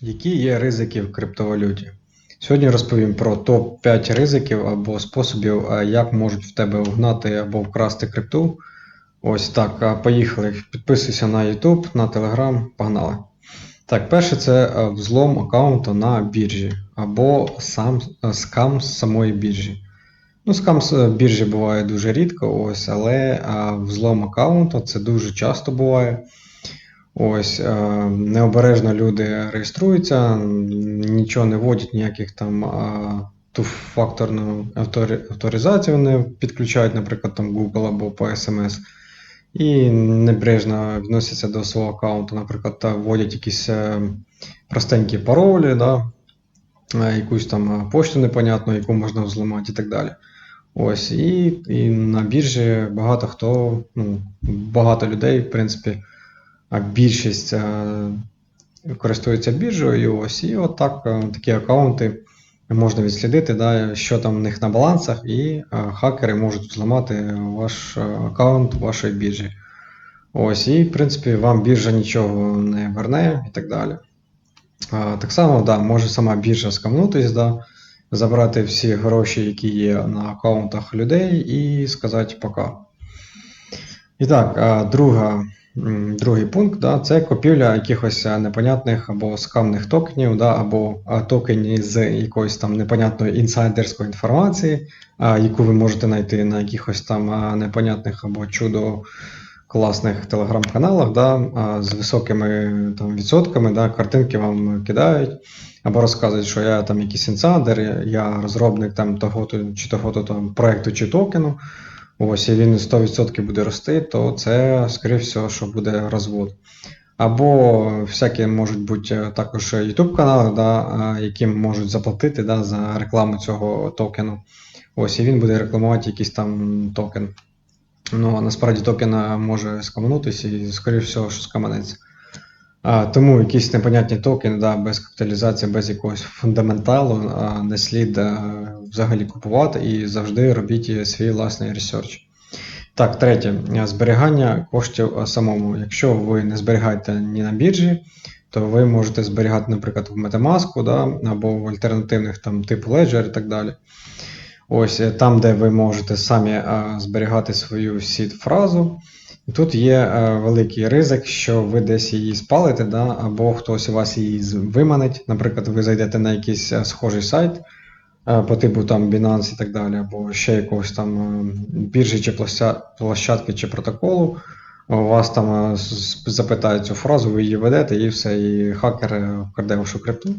Які є ризики в криптовалюті? Сьогодні розповім про топ-5 ризиків або способів, як можуть в тебе вгнати або вкрасти крипту. Ось так, поїхали. Підписуйся на YouTube, на Telegram, погнали. Так, перше це взлом аккаунту на біржі або сам скам з самої біржі. Ну, скам з е, біржі буває дуже рідко, ось, але взлом аккаунту це дуже часто буває. Ось, е, необережно люди реєструються, нічого не вводять, ніяких там туфакторну авторизацію не підключають, наприклад, там Google або по SMS. І небрежно відносяться до свого аккаунту, наприклад, та вводять якісь е, простенькі паролі, да, е, якусь там е, пошту непонятну, яку можна взламати і так далі. Ось, і, і на біржі багато хто, ну, багато людей, в принципі, більшість е, користується біржею, ось і отак е, такі аккаунти можна відслідити, да, що там в них на балансах, і е, хакери можуть зламати ваш аккаунт вашої біржі. Ось, і в принципі вам біржа нічого не верне і так далі. А, так само, да, може сама біржа скамнутись, да, забрати всі гроші, які є на аккаунтах людей, і сказати пока. І так, друга, другий пункт да, це купівля якихось непонятних або скамних токенів, да, або токенів з якоїсь там непонятної інсайдерської інформації, а, яку ви можете знайти на якихось там непонятних або чудо класних телеграм-каналах, да, з високими там, відсотками, да, картинки вам кидають. Або розказують, що я там якийсь інсайдер, я- розробник там того-то чи того-то там проекту чи токену. Ось, і він 100% буде рости, то це, скоріше всього, що буде розвод. Або всякі можуть бути е, також YouTube канали, да, яким можуть заплатити да, за рекламу цього токену. Ось, і він буде рекламувати якийсь там токен. Ну, а насправді токен е, може скаманутися і, скоріше всього, що скаманеться. А, тому якісь непонятні токени, да, без капіталізації, без якогось фундаменталу а, не слід а, взагалі купувати і завжди робіть свій власний ресерч. Так, третє, зберігання коштів самому. Якщо ви не зберігаєте ні на біржі, то ви можете зберігати, наприклад, в Metamask да, або в альтернативних там типу Ledger і так далі. Ось е, там, де ви можете самі а, зберігати свою сід-фразу. Тут є е, великий ризик, що ви десь її спалите, да, або хтось у вас її виманить. Наприклад, ви зайдете на якийсь е, схожий сайт по типу там Binance і так далі, або ще якогось там е, біржі чи площадки чи протоколу. У вас там е, запитають цю фразу, ви її ведете, і все, і хакер е, вкраде вашу крипту,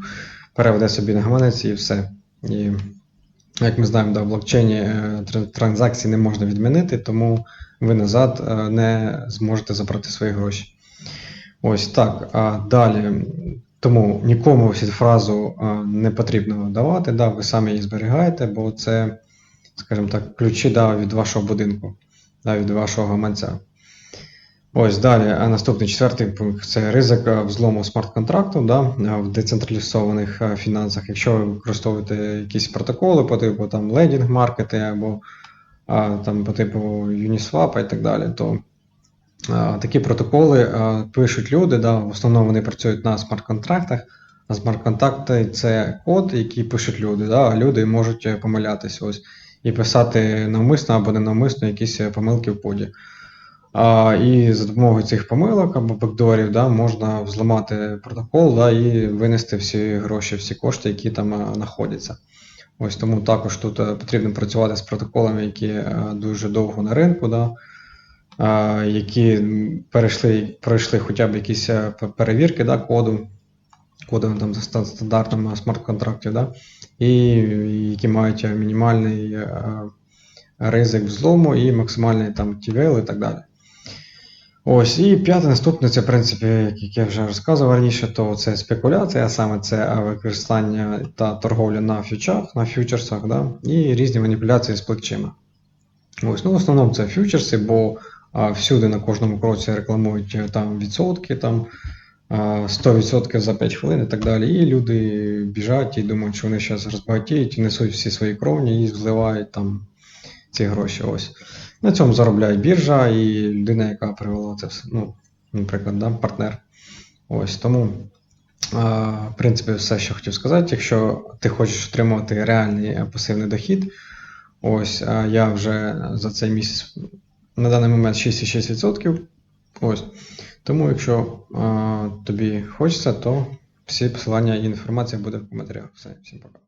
переведе собі на гаманець і все. І як ми знаємо, да, в блокчейні е, транзакції не можна відмінити, тому ви назад е, не зможете забрати свої гроші. Ось так. А далі. Тому нікому цю фразу е, не потрібно давати, да, ви самі її зберігаєте, бо це, скажімо так, ключі да, від вашого будинку, да, від вашого гаманця. Ось далі. А наступний четвертий пункт це ризик е, взлому смарт-контракту да, е, в децентралізованих е, фінансах. Якщо ви використовуєте якісь протоколи по типу там лендінг-маркети або а, там по типу Uniswap і так далі, то такі протоколи пишуть люди, да, в основному вони працюють на смарт-контрактах. А смарт-контракти це код, який пишуть люди. Да, люди можуть е, помилятися ось, і писати навмисно або ненавмисно якісь е, помилки в коді. А, і за допомогою цих помилок або бекдорів да, можна взламати протокол да, і винести всі гроші, всі кошти, які там е, знаходяться. Ось тому також тут потрібно працювати з протоколами, які дуже довго на ринку, да, які перейшли, пройшли хоча б якісь е, перевірки да, коду, коду там за ста- смарт-контрактів, да, і які мають е, мінімальний е, ризик взлому і максимальний там TVL і так далі. Ось, і п'яте наступне, це, в принципі, як я вже розказував раніше, то це спекуляція, а саме це е, використання та торговля на фьючах, на фьючерсах, да, і різні маніпуляції з плечима. Ось, ну, в основному це фьючерси, бо всюди на кожному кроці рекламують е, там відсотки, там 100% за 5 хвилин і так далі. І люди біжать і думають, що вони зараз розбагатіють, несуть всі свої кровні і зливають там ці гроші. Ось. На цьому заробляє біржа і людина, яка привела це все, ну, наприклад, да, партнер. Ось тому В принципі, все, що хотів сказати. Якщо ти хочеш отримувати реальний е, пасивний дохід, ось я вже за цей місяць на даний момент 6,6%. Ось. Тому, якщо а, тобі хочеться, то всі посилання і інформація буде в коментарях. Все, всім пока.